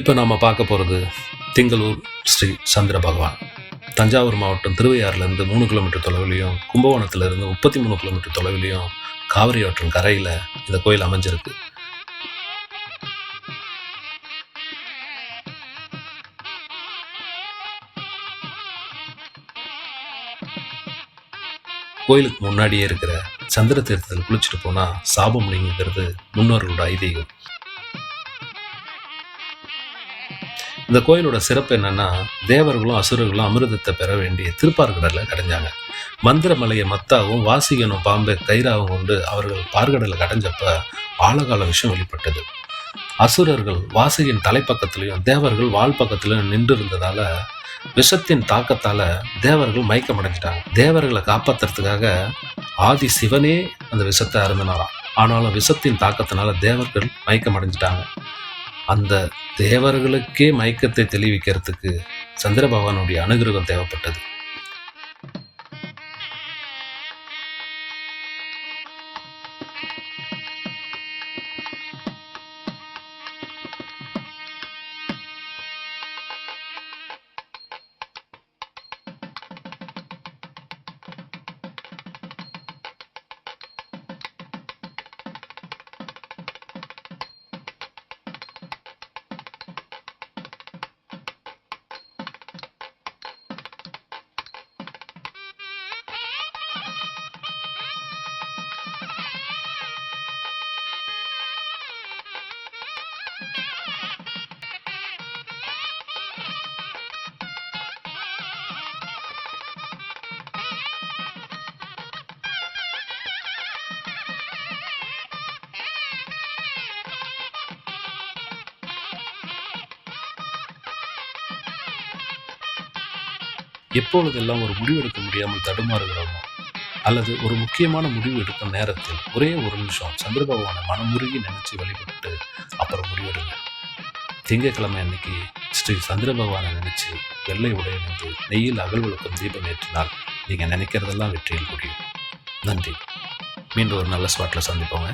இப்போ நாம் பார்க்க போகிறது திங்களூர் ஸ்ரீ சந்திர பகவான். தஞ்சாவூர் மாவட்டம் திருவையாறுலேருந்து மூணு கிலோமீட்டர் தொலைவிலையும் கும்பகோணத்துலேருந்து முப்பத்தி மூணு கிலோமீட்டர் தொலைவிலையும் காவிரி ஆற்றின் கரையில் இந்த கோயில் அமைஞ்சிருக்கு. கோயிலுக்கு முன்னாடியே இருக்கிற சந்திர தீர்த்தத்தில் குளிச்சுட்டு போனால் சாபம் நீங்கிறது முன்னோர்களோட ஐதீகம். இந்த கோயிலோட சிறப்பு என்னன்னா தேவர்களும் அசுரர்களும் அமிர்தத்தை பெற வேண்டிய திருப்பார்கடலில் கடைஞ்சாங்க மந்திரமலையை மத்தாவும் வாசிகனும் பாம்பை கயிறாவும் கொண்டு அவர்கள் பார்கடலில் கடைஞ்சப்ப ஆழகால விஷயம் வெளிப்பட்டது. அசுரர்கள் வாசியின் தலைப்பக்கத்திலையும் தேவர்கள் வால் பக்கத்திலையும் நின்று இருந்ததால விஷத்தின் தாக்கத்தால தேவர்கள் மயக்கம் அடைஞ்சிட்டாங்க தேவர்களை காப்பாத்துறதுக்காக ஆதி சிவனே அந்த விஷத்தை அருந்தினாராம். ஆனாலும் விஷத்தின் தாக்கத்தினால தேவர்கள் மயக்கம் அடைஞ்சிட்டாங்க அந்த தேவர்களுக்கே மயக்கத்தை தெளிவிக்கிறதுக்கு சந்திர பகவானுடைய அனுகிரகம் தேவைப்பட்டது. எப்பொழுதெல்லாம் ஒரு முடிவு எடுக்க முடியாமல் தடுமாறுகிறோமோ அல்லது ஒரு முக்கியமான முடிவு எடுக்கும் நேரத்தில் ஒரே ஒரு நிமிஷம் சந்திர பகவானை மனமுருகி நினைச்சு வழிபட்டு அப்புறம் முடிவெடுங்க. திங்கட்கிழமை அன்னைக்கு ஸ்ரீ சந்திர பகவானை நினைச்சு வெள்ளை உடை நெய்யில் அகல் விளக்கம் தீபம் ஏற்றினால் நீங்கள் நினைக்கிறதெல்லாம் வெற்றியில் முடியும். நன்றி. மீண்டும் ஒரு நல்ல ஸ்பாட்டில் சந்திப்போங்க.